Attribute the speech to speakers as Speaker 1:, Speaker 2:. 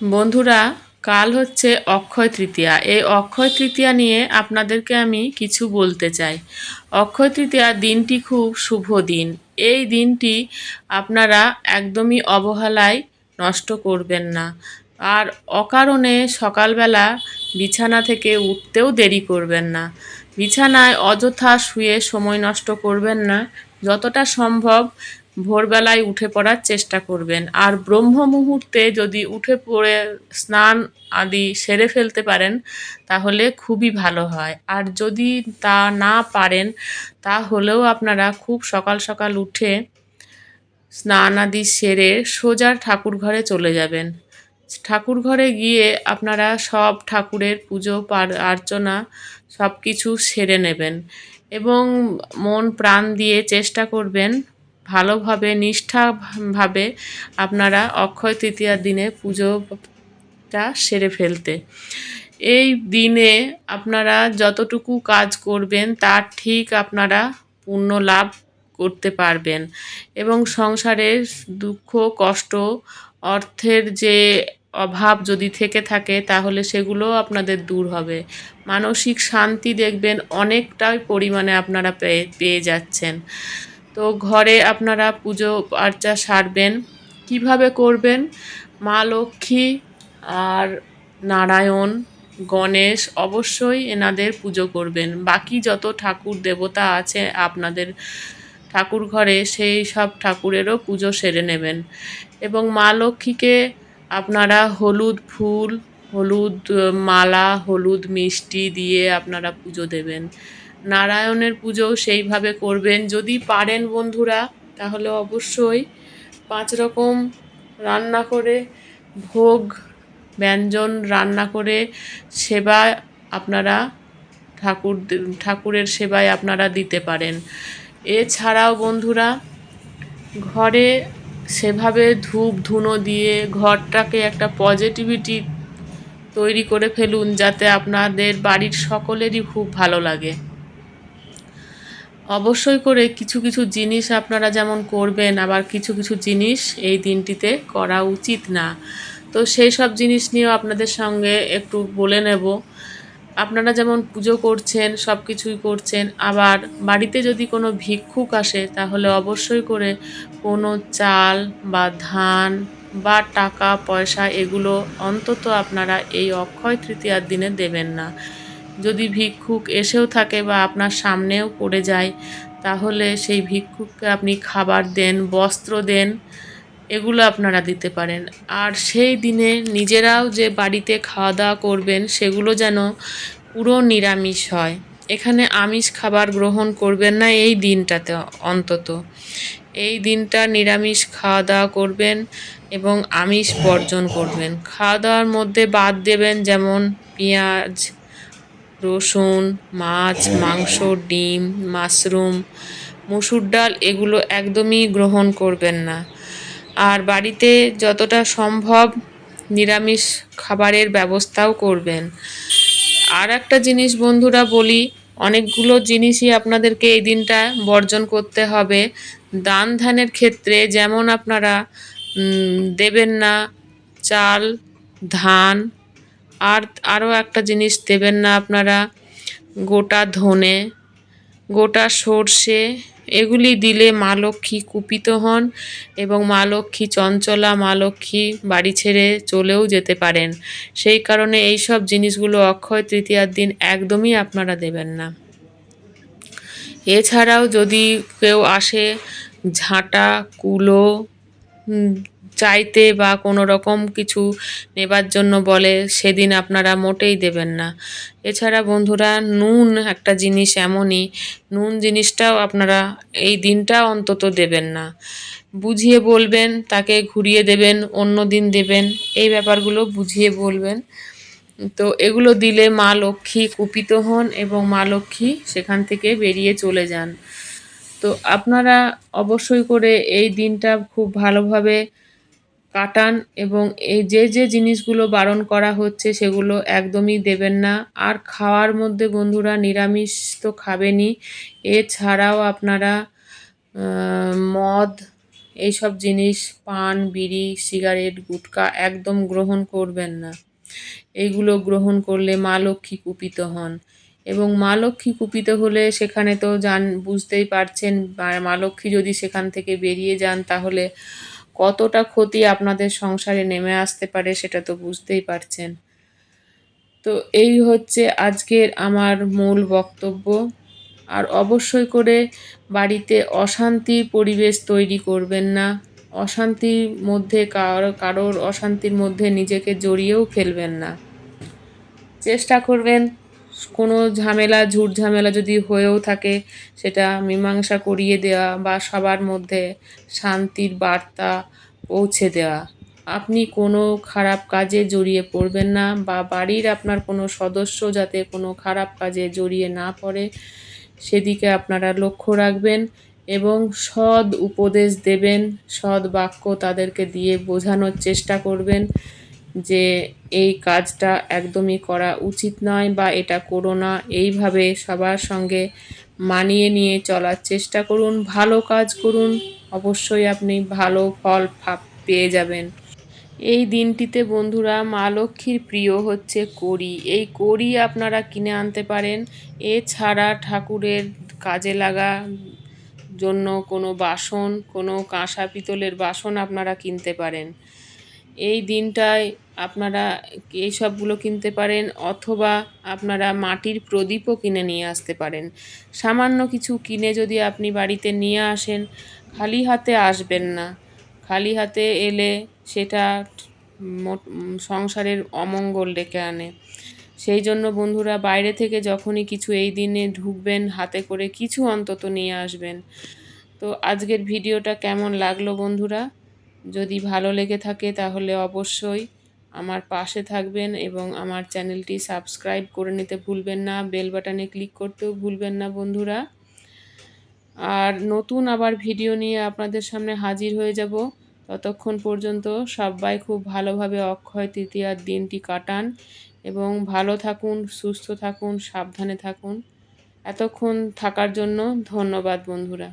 Speaker 1: বন্ধুরা, কাল হচ্ছে অক্ষয় তৃতীয়া। এই অক্ষয় তৃতীয়া নিয়ে আপনাদেরকে আমি কিছু বলতে চাই। অক্ষয় তৃতীয়া দিনটি খুব শুভ দিন। এই দিনটি আপনারা একদমই অবহেলায় নষ্ট করবেন না। আর অকারণে সকালবেলা বিছানা থেকে উঠতেও দেরি করবেন না। বিছানায় অযথা শুয়ে সময় নষ্ট করবেন না। যতটা সম্ভব ভোরবেলায় উঠে পড়ার চেষ্টা করবেন। আর ব্রহ্ম মুহূর্তে যদি উঠে পড়ে স্নান আদি সেরে ফেলতে পারেন, তাহলে খুবই ভালো হয়। আর যদি তা না পারেন, তাহলেও আপনারা খুব সকাল সকাল উঠে স্নান আদি সেরে সোজা ঠাকুর ঘরে চলে যাবেন। ঠাকুর ঘরে গিয়ে আপনারা সব ঠাকুরের পুজো অর্চনা সব কিছু সেরে নেবেন এবং মন প্রাণ দিয়ে চেষ্টা করবেন ভালোভাবে, নিষ্ঠাভাবে আপনারা অক্ষয় তৃতীয়ার দিনে পুজোটা সেরে ফেলতে। এই দিনে আপনারা যতটুকু কাজ করবেন, তার ঠিক আপনারা পুণ্য লাভ করতে পারবেন এবং সংসারের দুঃখ, কষ্ট, অর্থের যে অভাব যদি থেকে থাকে, তাহলে সেগুলোও আপনাদের দূর হবে। মানসিক শান্তি দেখবেন, অনেকটাই পরিমাণে আপনারা পেয়ে পেয়ে যাচ্ছেন। তো ঘরে আপনারা পুজো, আর্চা সারবেন। কীভাবে করবেন? মা লক্ষ্মী আর নারায়ণ, গণেশ অবশ্যই এনাদের পুজো করবেন। বাকি যত ঠাকুর দেবতা আছে আপনাদের ঠাকুর ঘরে, সেই সব ঠাকুরেরও পুজো সেরে নেবেন। এবং মা লক্ষ্মীকে আপনারা হলুদ ফুল হলুদ মালা, হলুদ, মিষ্টি দিয়ে আপনারা পুজো দেবেন। নারায়ণের পুজোও সেইভাবে করবেন। যদি পারেন বন্ধুরা, তাহলে অবশ্যই পাঁচ রকম রান্না করে, ভোগ, ব্যঞ্জন রান্না করে সেবা আপনারা ঠাকুর ঠাকুরের সেবায় আপনারা দিতে পারেন। এছাড়াও বন্ধুরা, ঘরে সেভাবে ধূপ ধুনো দিয়ে ঘরটাকে একটা পজিটিভিটি তৈরি করে ফেলুন যাতে আপনাদের বাড়ির সকলেরই খুব ভালো লাগে। অবশ্যই করে কিছু কিছু জিনিস আপনারা যেমন করবেন, আবার কিছু কিছু জিনিস এই দিনটিতে করা উচিত না। তো সেই সব জিনিস নিয়েও আপনাদের সঙ্গে একটু বলে নেব। আপনারা যেমন পুজো করছেন, সব কিছুই করছেন, আবার বাড়িতে যদি কোনো ভিক্ষুক আসে তাহলে অবশ্যই করে কোনো চাল বা ধান বা টাকা, পয়সা এগুলো অন্তত আপনারা এই অক্ষয় তৃতীয়ার দিনে দেবেন না। যদি ভিক্ষুক এসেও থাকে বা আপনার সামনেও পড়ে যায়, তাহলে সেই ভিক্ষুককে আপনি খাবার দেন, বস্ত্র দেন, এগুলো আপনারা দিতে পারেন। আর সেই দিনে নিজেরাও যে বাড়িতে খাওয়া দাওয়া করবেন, সেগুলো যেন পুরো নিরামিষ হয়। এখানে আমিষ খাবার গ্রহণ করবেন না এই দিনটাতে অন্তত। এই দিনটা নিরামিষ খাওয়া দাওয়া করবেন এবং আমিষ বর্জন করবেন। খাওয়া দাওয়ার মধ্যে বাদ দেবেন যেমন পেঁয়াজ, রসুন, মাছ, মাংস, ডিম, মাশরুম, মুসুর ডাল এগুলো একদমই গ্রহণ করবেন না। আর বাড়িতে যতটা সম্ভব নিরামিষ খাবারের ব্যবস্থাও করবেন। আর একটা জিনিস বন্ধুরা বলি, অনেকগুলো জিনিসই আপনাদেরকে এই দিনটা বর্জন করতে হবে। দান ধ্যানের ক্ষেত্রে যেমন আপনারা দেবেন না চাল, ধান, আর আরও একটা জিনিস দেবেন না আপনারা, গোটা ধনে, গোটা সর্ষে, এগুলি দিলে মা লক্ষ্মী কুপিত হন এবং মা লক্ষ্মী চঞ্চলা, মা লক্ষ্মী বাড়ি ছেড়ে চলেও যেতে পারেন। সেই কারণে এই সব জিনিসগুলো অক্ষয় তৃতীয়ার দিন একদমই আপনারা দেবেন না। এছাড়াও যদি কেউ আসে ঝাঁটা, কুলো চাইতে বা কোনো রকম কিছু নেবার জন্য বলে, সেদিন আপনারা মোটেই দেবেন না। এছাড়া বন্ধুরা, নুন একটা জিনিস এমনই, নুন জিনিসটাও আপনারা এই দিনটা অন্তত দেবেন না। বুঝিয়ে বলবেন, তাকে ঘুরিয়ে দেবেন, অন্য দিন দেবেন, এই ব্যাপারগুলো বুঝিয়ে বলবেন। তো এগুলো দিলে মা লক্ষ্মী কুপিত হন এবং মা লক্ষ্মী সেখান থেকে বেরিয়ে চলে যান। তো আপনারা অবশ্যই করে এই দিনটা খুব ভালোভাবে কাটান এবং এই যে যে জিনিসগুলো বারণ করা হচ্ছে সেগুলো একদমই দেবেন না। আর খাওয়ার মধ্যে বন্ধুরা নিরামিষ তো খাবেনই। এছাড়াও আপনারা মদ, এইসব জিনিস, পান, বিড়ি, সিগারেট, গুটকা একদম গ্রহণ করবেন না। এইগুলো গ্রহণ করলে মা লক্ষ্মী কুপিত হন। এবং মা লক্ষ্মী কুপিত হলে সেখানে তো জান বুঝতেই পারছেন মা- লক্ষ্মী যদি সেখান থেকে বেরিয়ে যান, তাহলে কতটা ক্ষতি আপনাদের সংসারে নেমে আসতে পারে সেটা তো বুঝতেই পারছেন। তো এই হচ্ছে আজকের আমার মূল বক্তব্য। আর অবশ্যই করে বাড়িতে অশান্তির পরিবেশ তৈরি করবেন না। অশান্তির মধ্যে কারও, কারোর অশান্তির মধ্যে নিজেকে জড়িয়েও ফেলবেন না। চেষ্টা করবেন। কোনো ঝামেলা, ঝুট ঝামেলা যদি হয়েও থাকে, সেটা মীমাংসা করিয়ে দেওয়া বা সবার মধ্যে শান্তির বার্তা পৌঁছে দেওয়া। আপনি কোনো খারাপ কাজে জড়িয়ে পড়বেন না বা বাড়ির আপনার কোনো সদস্য যাতে কোনো খারাপ কাজে জড়িয়ে না পড়ে, সেদিকে আপনারা লক্ষ্য রাখবেন এবং সৎ উপদেশ দেবেন সৎ বাক্য তাদেরকে দিয়ে বোঝানোর চেষ্টা করবেন। যে এই কাজটা একদমই করা উচিত নয় বা এটা করো না, এইভাবে সবার সঙ্গে মানিয়ে নিয়ে চলার চেষ্টা করুন, ভালো কাজ করুন, অবশ্যই আপনি ভালো ফল পেয়ে যাবেন। এই দিনটিতে বন্ধুরা, মা লক্ষ্মীর প্রিয় হচ্ছে কড়ি। এই কড়ি আপনারা কিনে আনতে পারেন। এছাড়া ঠাকুরের কাজে লাগা জন্য কোনো বাসন, কোনো কাঁসা, পিতলের বাসন আপনারা কিনতে পারেন। এই দিনটায় আপনারা এই সবগুলো কিনতে পারেন অথবা আপনারা মাটির প্রদীপও কিনে নিয়ে আসতে পারেন। সামান্য কিছু কিনে যদি আপনি বাড়িতে নিয়ে আসেন, খালি হাতে আসবেন না। খালি হাতে এলে সেটা সংসারের অমঙ্গল ডেকে আনে। সেই জন্য বন্ধুরা, বাইরে থেকে যখনই কিছু এই দিনে ঢুকবেন, হাতে করে কিছু অন্তত নিয়ে আসবেন। তো আজকের ভিডিওটা কেমন লাগল বন্ধুরা? যদি ভালো লেগে থাকে তাহলে অবশ্যই আমার পাশে থাকবেন এবং আমার চ্যানেলটি সাবস্ক্রাইব করে নিতে ভুলবেন না, বেল বাটনে ক্লিক করতেও ভুলবেন না বন্ধুরা। আর নতুন আবার ভিডিও নিয়ে আপনাদের সামনে হাজির হয়ে যাব। ততক্ষণ পর্যন্ত সবাই খুব ভালোভাবে অক্ষয় তৃতীয়ার দিনটি কাটান এবং ভালো থাকুন, সুস্থ থাকুন, সাবধানে থাকুন। এতক্ষণ থাকার জন্য ধন্যবাদ বন্ধুরা।